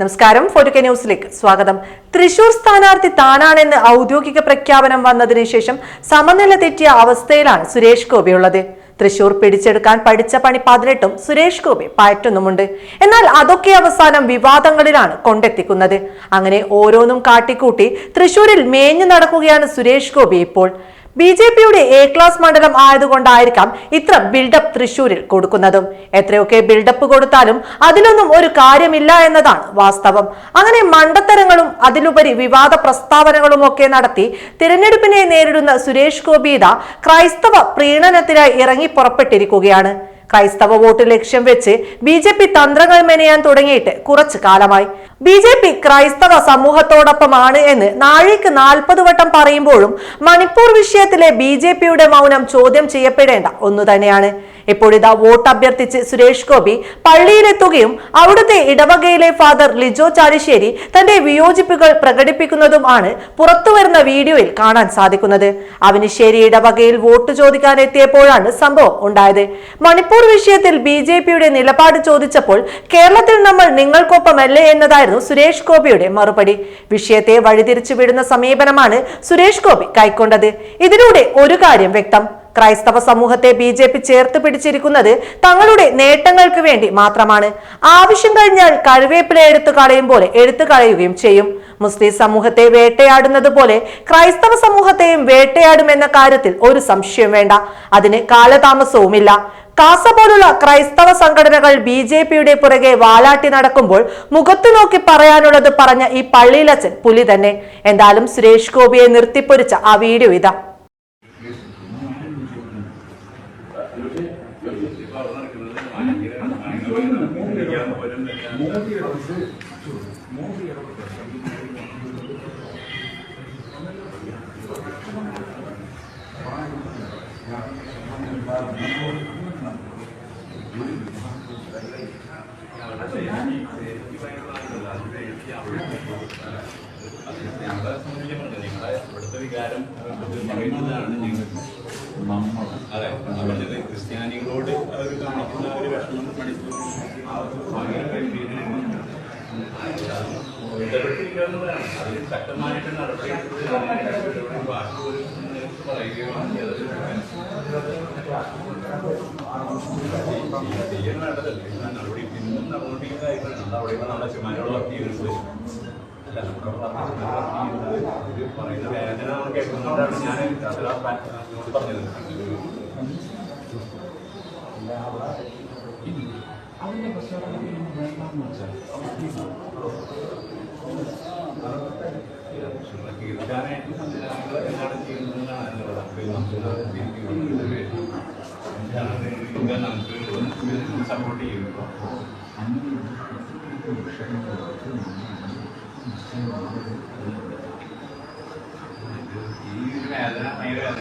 നമസ്കാരം ഫോർട്ടുകെ ന്യൂസിലേക്ക് സ്വാഗതം. തൃശൂർ സ്ഥാനാർത്ഥി താനാണെന്ന് ഔദ്യോഗിക പ്രഖ്യാപനം വന്നതിന് ശേഷം സമനില തെറ്റിയ അവസ്ഥയിലാണ് സുരേഷ് ഗോപി ഉള്ളത്. തൃശൂർ പിടിച്ചെടുക്കാൻ പഠിച്ച പണി പതിനെട്ടും സുരേഷ് ഗോപി പയറ്റുന്നുമുണ്ട്. എന്നാൽ അതൊക്കെ അവസാനം വിവാദങ്ങളിലാണ് കൊണ്ടെത്തിക്കുന്നത്. അങ്ങനെ ഓരോന്നും കാട്ടിക്കൂട്ടി തൃശൂരിൽ മേഞ്ഞു നടക്കുകയാണ് സുരേഷ് ഗോപി ഇപ്പോൾ. ബി ജെ പിയുടെ എ ക്ലാസ് മണ്ഡലം ആയതുകൊണ്ടായിരിക്കാം ഇത്ര ബിൽഡപ്പ് തൃശൂരിൽ കൊടുക്കുന്നതും. എത്രയൊക്കെ ബിൽഡപ്പ് കൊടുത്താലും അതിലൊന്നും ഒരു കാര്യമില്ല എന്നതാണ് വാസ്തവം. അങ്ങനെ മണ്ടത്തരങ്ങളും അതിലുപരി വിവാദ പ്രസ്താവനകളും ഒക്കെ നടത്തി തിരഞ്ഞെടുപ്പിനെ നേരിടുന്ന സുരേഷ് ഗോപി ക്രൈസ്തവ പ്രീണനത്തിനായി ഇറങ്ങി പുറപ്പെട്ടിരിക്കുകയാണ്. ക്രൈസ്തവ വോട്ട് ലക്ഷ്യം വെച്ച് ബി ജെ പി തന്ത്രങ്ങൾ മെനയാൻ തുടങ്ങിയിട്ട് കുറച്ചു കാലമായി. ബി ജെ പി ക്രൈസ്തവ സമൂഹത്തോടൊപ്പമാണ് എന്ന് നാഴേക്ക് നാൽപ്പത് വട്ടം പറയുമ്പോഴും മണിപ്പൂർ വിഷയത്തിലെ ബി ജെ പിയുടെ മൗനം ചോദ്യം ചെയ്യപ്പെടേണ്ട ഒന്നു തന്നെയാണ്. ഇപ്പോഴിതാ വോട്ട് അഭ്യർത്ഥിച്ച് സുരേഷ് ഗോപി പള്ളിയിലെത്തുകയും അവിടുത്തെ ഇടവകയിലെ ഫാദർ ലിജോ ചാലിശ്ശേരി തന്റെ വിയോജിപ്പുകൾ പ്രകടിപ്പിക്കുന്നതും ആണ് പുറത്തുവരുന്ന വീഡിയോയിൽ കാണാൻ സാധിക്കുന്നത്. അവനിശ്ശേരി ഇടവകയിൽ വോട്ട് ചോദിക്കാൻ എത്തിയപ്പോഴാണ് സംഭവം ഉണ്ടായത്. മണിപ്പൂർ വിഷയത്തിൽ ബി ജെ പിയുടെ നിലപാട് ചോദിച്ചപ്പോൾ കേരളത്തിൽ നമ്മൾ നിങ്ങൾക്കൊപ്പമല്ലേ എന്നതായിരുന്നു സുരേഷ് ഗോപിയുടെ മറുപടി. വിഷയത്തെ വഴിതിരിച്ചു വിടുന്ന സമീപനമാണ് സുരേഷ് ഗോപി കൈക്കൊണ്ടത്. ഇതിലൂടെ ഒരു കാര്യം വ്യക്തം. ക്രൈസ്തവ സമൂഹത്തെ ബി ജെ പി ചേർത്ത് പിടിച്ചിരിക്കുന്നത് തങ്ങളുടെ നേട്ടങ്ങൾക്ക് വേണ്ടി മാത്രമാണ്. ആവശ്യം കഴിഞ്ഞാൽ കഴിവേപ്പിലെ എടുത്തു കളയും പോലെ എടുത്തു കളയുകയും ചെയ്യും. മുസ്ലിം സമൂഹത്തെ വേട്ടയാടുന്നത് പോലെ ക്രൈസ്തവ സമൂഹത്തെയും വേട്ടയാടുമെന്ന കാര്യത്തിൽ ഒരു സംശയം വേണ്ട. അതിന് കാലതാമസവുമില്ല. കാസ പോലുള്ള ക്രൈസ്തവ സംഘടനകൾ ബി ജെ പിയുടെ പുറകെ വാലാട്ടി നടക്കുമ്പോൾ മുഖത്തു നോക്കി പറയാനുള്ളത് പറഞ്ഞ ഈ പള്ളിയിലച്ചൻ പുലി തന്നെ. എന്തായാലും സുരേഷ് ഗോപിയെ നിർത്തിപ്പൊരിച്ച ആ വീഡിയോ ഇതാ. ഞങ്ങളെ സംബന്ധിച്ചിടത്തോളം നിങ്ങളെ ഇവിടുത്തെ വികാരം പറയുന്നതാണ് ഞങ്ങൾ അതെ ക്രിസ്ത്യാനികളോട് അവർ കാണിക്കുന്ന ഒരു വിഷമം ഇടപെട്ടിരിക്കുന്നതാണ് അതിൽ ശക്തമായിട്ട് നടപടി ബാക്കി പറയുകയാണ് ചെയ്യാൻ വേണ്ടതല്ലേ നടപടി ഇന്നും നടന്നുകൊണ്ടിരിക്കുന്നതായിട്ടാണ് അവിടെ നമ്മുടെ ചുമരോട് നമ്മുടെ പറഞ്ഞത് ഇത് പറയുന്ന വേദന നമ്മൾ കേൾക്കുന്നതുകൊണ്ടാണ് ഞാൻ അത് ആ നിങ്ങളോട് പറഞ്ഞത് കീർത്താനായിട്ട് സംവിധാനങ്ങൾ എന്താണ് ചെയ്യുന്നതെന്നാണ് അപ്പോൾ നമുക്ക് സപ്പോർട്ട് ചെയ്യുമ്പോൾ